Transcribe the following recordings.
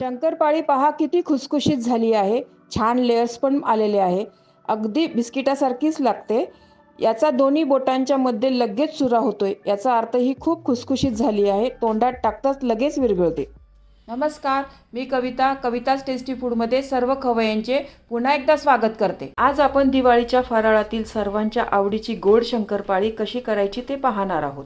शंकरपाळी पहा किती खुसखुशीत झाली आहे. छान लेयर्स पण आलेले आहे. अगदी बिस्किटासारखीच लागते. याचा दोन्ही बोटांच्या मध्ये लगेच चुरा होतोय. याचा अर्थ ही खूप खुसखुशीत झाली आहे. तोंडात टाकताच लगेच विरघळते. नमस्कार. मी कविता कविताज टेस्टी फूडमध्ये सर्व खवयांचे पुन्हा एकदा स्वागत करते. आज आपण दिवाळीच्या फराळातील सर्वांच्या आवडीची गोड शंकरपाळी कशी करायची ते पाहणार आहोत.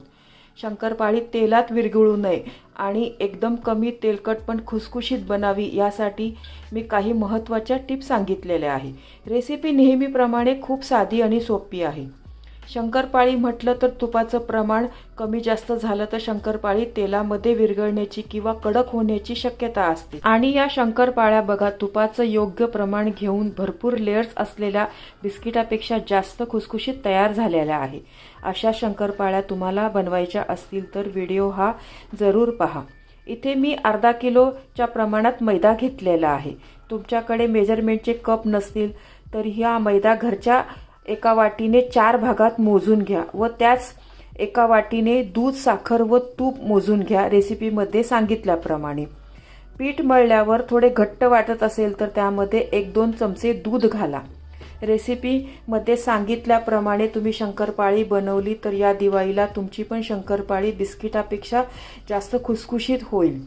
शंकरपाळी तेलात विरघळू नये आणि एकदम कमी तेलकट पण खुसखुशीत बनावी यासाठी मी काही महत्त्वाच्या टिप्स सांगितलेल्या आहे. रेसिपी नेहमीप्रमाणे खूप साधी आणि सोपी आहे. शंकरपाळी म्हटलं तर तुपाचं प्रमाण कमी जास्त झालं तर शंकरपाळी तेलामध्ये विरघळण्याची किंवा कडक होण्याची शक्यता असते. आणि या शंकरपाळ्या बघा तुपाचं योग्य प्रमाण घेऊन भरपूर लेयर्स असलेल्या बिस्किटापेक्षा जास्त खुसखुशीत तयार झालेल्या आहे. अशा शंकरपाळ्या तुम्हाला बनवायच्या असतील तर व्हिडिओ हा जरूर पहा. इथे मी अर्धा किलोच्या प्रमाणात मैदा घेतलेला आहे. तुमच्याकडे मेजरमेंटचे कप नसतील तर ह्या मैदा घरच्या एका वाटीने चार भागात मोजून घ्या व त्याच एका वाटीने दूध साखर व तूप मोजून घ्या रेसिपीमध्ये सांगितल्याप्रमाणे. पीठ मळल्यावर थोडे घट्ट वाटत असेल तर त्यामध्ये एक दोन चमचे दूध घाला. रेसिपीमध्ये सांगितल्याप्रमाणे तुम्ही शंकरपाळी बनवली तर या दिवाळीला तुमची पण शंकरपाळी बिस्किटापेक्षा जास्त खुसखुशीत होईल.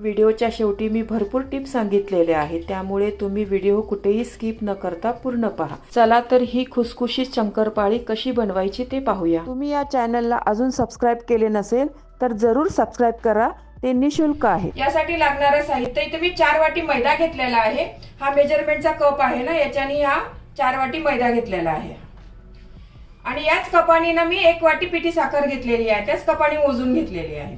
व्हिडिओच्या शेवटी मी भरपूर टिप्स सांगितलेले आहेत. त्यामुळे तुम्ही व्हिडिओ कुठेही स्किप न करता पूर्ण पहा. चला तर ही खुसखुशीत शंकरपाळी कशी बनवायची ते पाहूया. तुम्ही या चॅनलला अजून सबस्क्राईब केले नसेल तर जरूर सबस्क्राईब करा. ते निशुल्क आहे. यासाठी लागणारं साहित्य इथे मी चार वाटी मैदा घेतलेला आहे. हा मेजरमेंटचा कप आहे ना याच्याने हा चार वाटी मैदा घेतलेला आहे. आणि याच कपाने ना मी एक वाटी पिठी साखर घेतलेली आहे. त्याच कपाने मोजून घेतलेली आहे.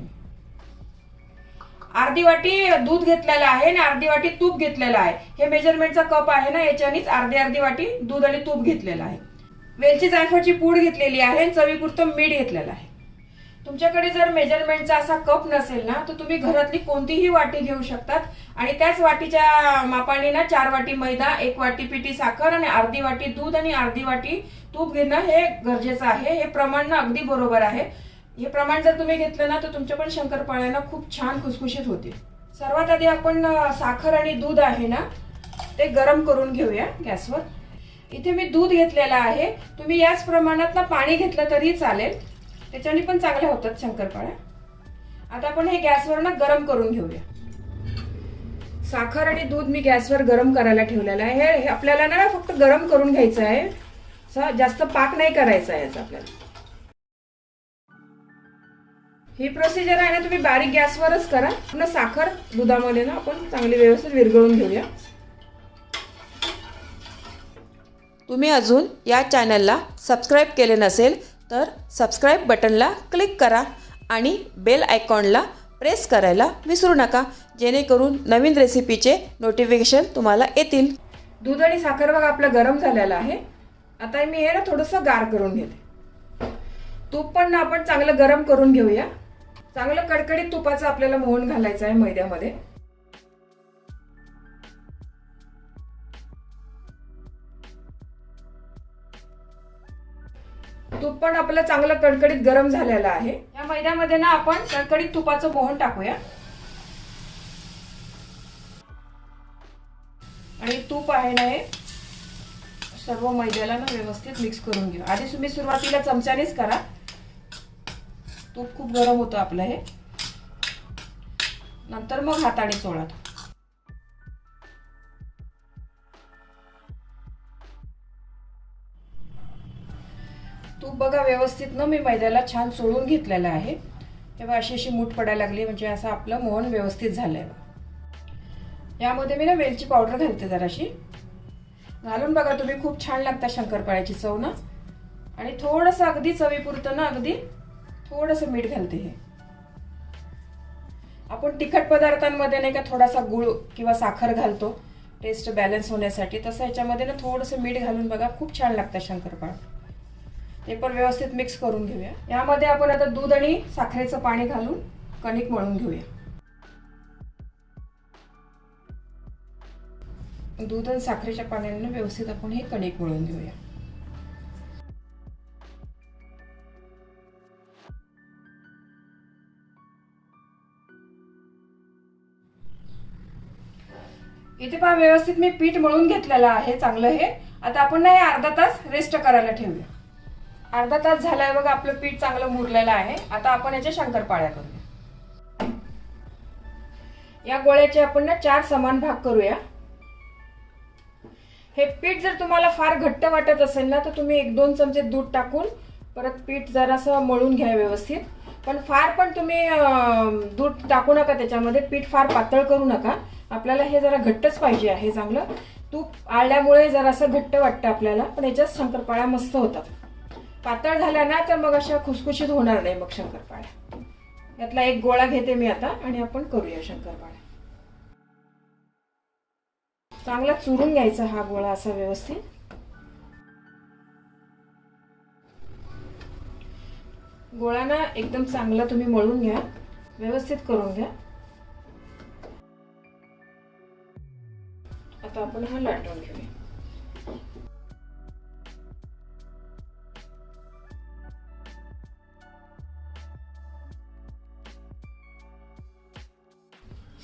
अर्धी वाटी दूध घेतलेलं आहे आणि अर्धी वाटी तूप घेतलेलं आहे. हे मेजरमेंटचा कप आहे ना याच्यानेच अर्धी अर्धी वाटी दूध आणि तूप घेतलेलं आहे. वेलची जायफळची पूड घेतलेली आहे चवीपुरतं मीठ घेतलेलं आहे. तुमच्याकडे जर मेजरमेंटचा असा कप नसेल ना तर तुम्ही घरातली कोणतीही वाटी घेऊ शकतात. आणि त्याच वाटीच्या मापाने ना चार वाटी मैदा एक वाटी पिठी साखर आणि अर्धी वाटी दूध आणि अर्धी वाटी तूप घेणं हे गरजेचं आहे. हे प्रमाण ना अगदी बरोबर आहे. हे प्रमाण जर तुम्ही घेतलं ना तर तुमच्या पण शंकरपाळ्यांना खूप छान खुसखुशीत होतील. सर्वात आधी आपण साखर आणि दूध आहे ना ते गरम करून घेऊया गॅसवर. इथे मी दूध घेतलेलं आहे. तुम्ही याच प्रमाणात ना पाणी घेतलं तरी चालेल. त्याच्याने पण चांगल्या होतात शंकरपाळ्या. आता आपण हे गॅसवर ना गरम करून घेऊया. साखर आणि दूध मी गॅसवर गरम करायला ठेवलेलं आहे. हे आपल्याला ना फक्त गरम करून घ्यायचं आहे. जास्त पाक नाही करायचा आहे याचा आपल्याला. ही प्रोसिजर आहे ना तुम्ही बारीक गॅसवरच करा. पुन्हा साखर दुधामध्ये ना आपण चांगली व्यवस्थित विरघळून घेऊया. तुम्ही अजून या चॅनलला सबस्क्राईब केले नसेल तर सबस्क्राईब बटनला क्लिक करा आणि बेल आयकॉनला प्रेस करायला विसरू नका जेणेकरून नवीन रेसिपीचे नोटिफिकेशन तुम्हाला येतील. दूध आणि साखर बघा आपलं गरम झालेलं आहे. आता मी हे ना थोडंसं गार करून घेते. तूप पण ना आपण चांगलं गरम करून घेऊया. चांगलं कडकडीत तुपाचं आपल्याला मोहन घालायचं आहे मैद्यामध्ये. तूप पण आपलं चांगलं कडकडीत गरम झालेलं आहे. या मैद्यामध्ये ना आपण कडकडीत तुपाचं मोहन टाकूया. आणि तूप आहे ना हे सर्व मैद्याला ना व्यवस्थित मिक्स करून घेऊ. आधी तुम्ही सुरुवातीला चमच्यानेच करा. तूप खूप गरम होतं आपलं हे. नंतर मग हाताने चोळा तूप बघा व्यवस्थित ना मी मैद्याला छान सोडून घेतलेलं आहे. तेव्हा अशी अशी मूठ पडायला लागली म्हणजे असं आपलं मोहन व्यवस्थित झालंय यामध्ये मी ना वेलची पावडर घालते जराशी. घालून बघा तुम्ही खूप छान लागता शंकरपाळ्याची चव ना. आणि थोडंसं अगदी चवीपुरतं ना अगदी थोडंसं मीठ घालते हे. आपण तिखट पदार्थांमध्ये नाही का थोडासा गुळ किंवा साखर घालतो. टेस्ट बॅलन्स होण्यासाठी. तसं याच्यामध्ये ना थोडंसं मीठ घालून बघा खूप छान लागतं शंकरपाळ. ते पण व्यवस्थित मिक्स करून घेऊया. यामध्ये आपण आता दूध आणि साखरेचं पाणी घालून कणिक मळून घेऊया. दूध आणि साखरेच्या पाण्याने व्यवस्थित आपण हे कणिक मळून घेऊया. इथे पहा व्यवस्थित मी पीठ मळून घेतलेलं आहे चांगलं हे. आता आपण ना हे अर्धा तास रेस्ट करायला ठेवूया. अर्धा तास झालाय बघा आपलं पीठ चांगलं मुरलेलं आहे. आता आपण याच्या शंकरपाळ्या करूया. या गोळ्याचे आपण ना चार समान भाग करूया. हे पीठ जर तुम्हाला फार घट्ट वाटत असेल ना तर तुम्ही एक दोन चमचे दूध टाकून परत पीठ जरासं मळून घ्या व्यवस्थित. पण फार पण तुम्ही दूध टाकू नका त्याच्यामध्ये पीठ फार पातळ करू नका. आपल्याला हे जरा घट्टच पाहिजे आहे चांगलं. तूप आळल्यामुळे जरासं घट्ट वाटतं आपल्याला पण याच्यात शंकरपाळ्या मस्त होतात. पातळ झाल्या ना तर मग अशा खुसखुशीत होणार नाही मग शंकरपाळ्या. यातला एक गोळा घेते मी आता आणि आपण करूया शंकरपाळ्या. चांगला चुरून घ्यायचा हा गोळा असा व्यवस्थित. गोळा ना एकदम चांगला तुम्ही मळून घ्या. व्यवस्थित करून घ्या. आता आपण हा लाटून घेऊया.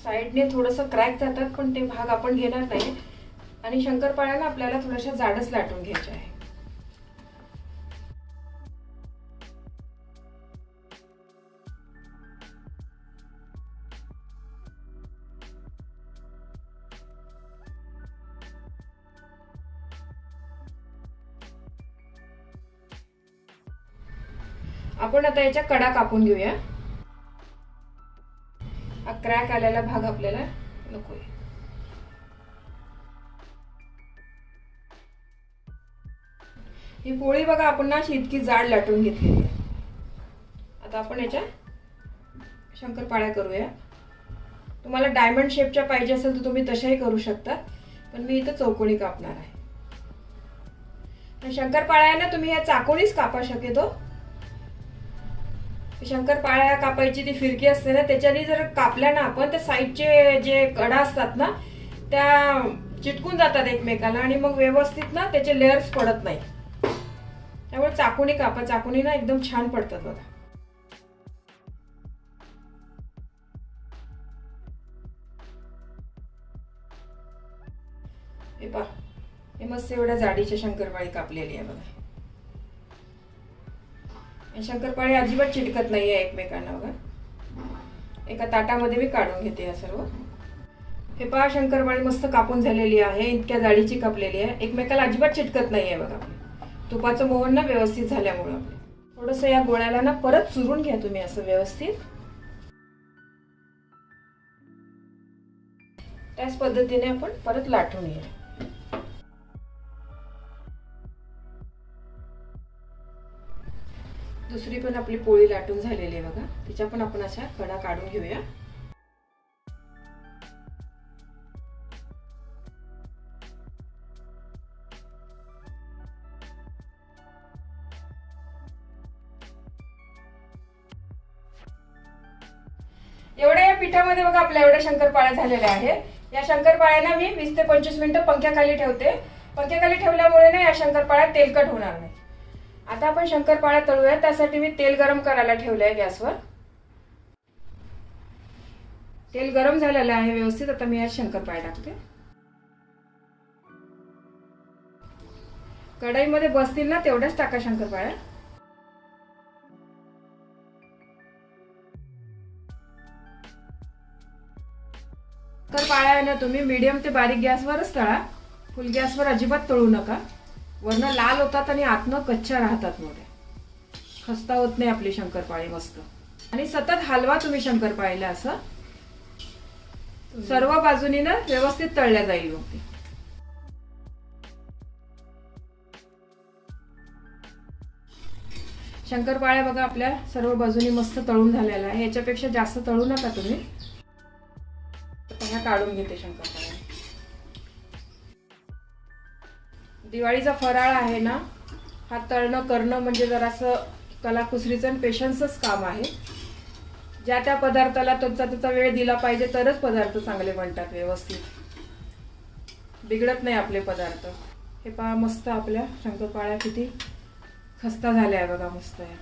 साईडने थोडंसं क्रॅक जातात पण ते भाग आपण घेणार नाही. आणि शंकरपाळ्याला आपल्याला थोड्याशा जाडच लाटून घ्यायच्या आहे. आपण आता याच्या कडा कापून घेऊया. हा क्रॅक आलेला भाग आपल्याला नकोय. ही पोळी बघा आपण ना अशी इतकी जाड लाटून घेतलेली आहे. आता आपण याच्या शंकरपाळ्या करूया. तुम्हाला डायमंड शेपच्या पाहिजे असेल तर तुम्ही तशाही करू शकता पण मी इथं चौकोनी कापणार आहे. शंकरपाळ्या ना तुम्ही या चाकोणीच कापा शक्यतो शंकरपाळ्या कापायची ती फिरकी असते ना त्याच्याने जर कापल्या ना आपण त्या साईडचे जे कडा असतात ना त्या चिटकून जातात एकमेकाला आणि मग व्यवस्थित ना त्याचे लेअर्स पडत नाही. त्यामुळे चाकूने कापा चाकूने ना एकदम छान पडतात बघा. हे पा हे मस्त एवढ्या जाडीच्या शंकरपाळी कापलेली आहे बघा. शंकरपाळी अजिबात चिटकत नाही आहे एकमेकांना बघा. एका ताटामध्ये मी काढून घेते या सर्व. हे पहा शंकरपाळी मस्त कापून झालेली आहे इतक्या जाडीची कापलेली आहे. एकमेकाला अजिबात चिटकत नाही आहे बघा तुपाचं मोहन ना व्यवस्थित झाल्यामुळं थोडंसं थोडस या गोळ्याला ना परत चुरून घ्या तुम्ही असं व्यवस्थित. त्याच पद्धतीने आपण परत लाटून घ्या दुसरी पण आपली पोळी लाटून झालेली आहे बघा. तिच्या पण आपण अशा कडा काढून घेऊया. एवढ्या या पिठामध्ये बघा आपल्या एवढ्या शंकरपाळ्या झालेल्या आहेत. या शंकरपाळ्यांना मी वीस ते पंचवीस मिनिटं पंख्याखाली ठेवते. पंख्याखाली ठेवल्यामुळे ना या शंकरपाळ्या तेलकट होणार नाही. आता आपण शंकरपाळ्या तळूया. त्यासाठी मी तेल गरम करायला ठेवलंय गॅसवर. तेल गरम झालेलं आहे व्यवस्थित. आता मी यात शंकरपाळ्या टाकते. कढईमध्ये बसतील ना तेवढ्याच टाका शंकरपाळ्या. तर आहे ना तुम्ही मीडियम ते बारीक गॅसवरच तळा. फुल गॅसवर अजिबात तळू नका. वरनं लाल होतात आणि आतनं कच्च्या राहतात मोठ्या. खस्ता होत नाही आपली शंकरपाळी मस्त. आणि सतत हलवा तुम्ही शंकरपाळीला असं सर्व बाजूनी ना व्यवस्थित तळल्या जाईल मग ती. शंकरपाळ्या बघा आपल्या सर्व बाजूनी मस्त तळून झालेल्या. आहे याच्यापेक्षा जास्त तळू नका तुम्ही. काढून घेते शंकरपाळ्या. दिवाळीचा फराळ आहे ना हा तळणं करणं म्हणजे जरासं कलाकुसरीचं आणि पेशन्सच काम आहे. ज्या त्या पदार्थाला तुमचा त्याचा वेळ दिला पाहिजे तरच पदार्थ चांगले बनतात व्यवस्थित. बिघडत नाही आपले पदार्थ. हे पहा मस्त आपल्या शंकरपाळ्या किती खस्ता झाल्या आहे बघा मस्त आहे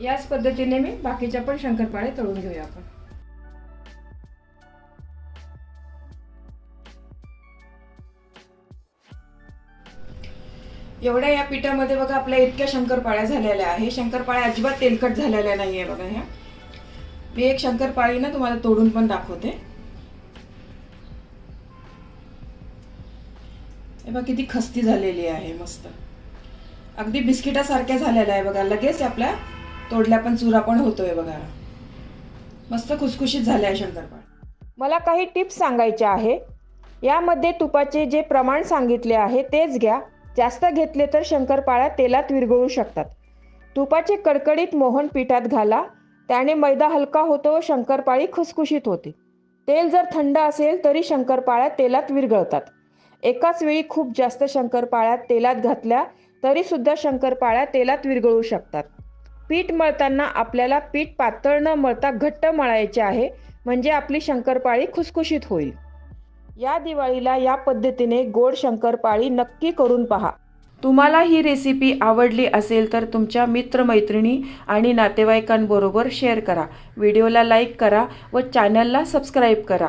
याच पद्धतीने मी बाकीच्या पण शंकरपाळे तळून घेऊया आपण. एवढ्या या पिठामध्ये बघा आपल्या इतक्या शंकरपाळ्या झालेल्या आहे. शंकरपाळ्या अजिबात तेलकट झालेल्या नाही आहे बघा ह्या. मी एक शंकरपाळी ना तुम्हाला तोडून पण दाखवते. हे बघा किती खस्ती झालेली आहे मस्त. अगदी बिस्किटासारख्या झालेल्या आहे बघा. लगेच आपल्या तोडल्या पण चुरा पण होतोय बघा. मस्त खुसखुशीत झाल्या आहे शंकरपाळ मला काही टिप्स सांगायच्या आहे. यामध्ये तुपाचे जे प्रमाण सांगितले आहे तेच घ्या. जास्त घेतले तर शंकरपाळ्या तेलात विरघळू शकतात. तुपाचे कडकडीत मोहन पिठात घाला. त्याने मैदा हलका होतो व शंकरपाळी खुसखुशीत होते. तेल जर थंड असेल तरी शंकरपाळ्या तेलात विरघळतात. एकाच वेळी खूप जास्त शंकरपाळ्या तेलात घातल्या तरी सुद्धा शंकरपाळ्या तेलात विरघळू शकतात. पीठ मळताना आपल्याला पीठ पातळ न मळता घट्ट मळायचे आहे म्हणजे आपली शंकरपाळी खुसखुशीत होईल. या दिवाळीला या पद्धतीने गोड शंकरपाळी नक्की करून पहा. तुम्हाला ही रेसिपी आवडली असेल तर तुमच्या मित्रमैत्रिणी आणि नातेवाईकांबरोबर शेअर करा. व्हिडिओला लाईक करा व चॅनलला सबस्क्राईब करा.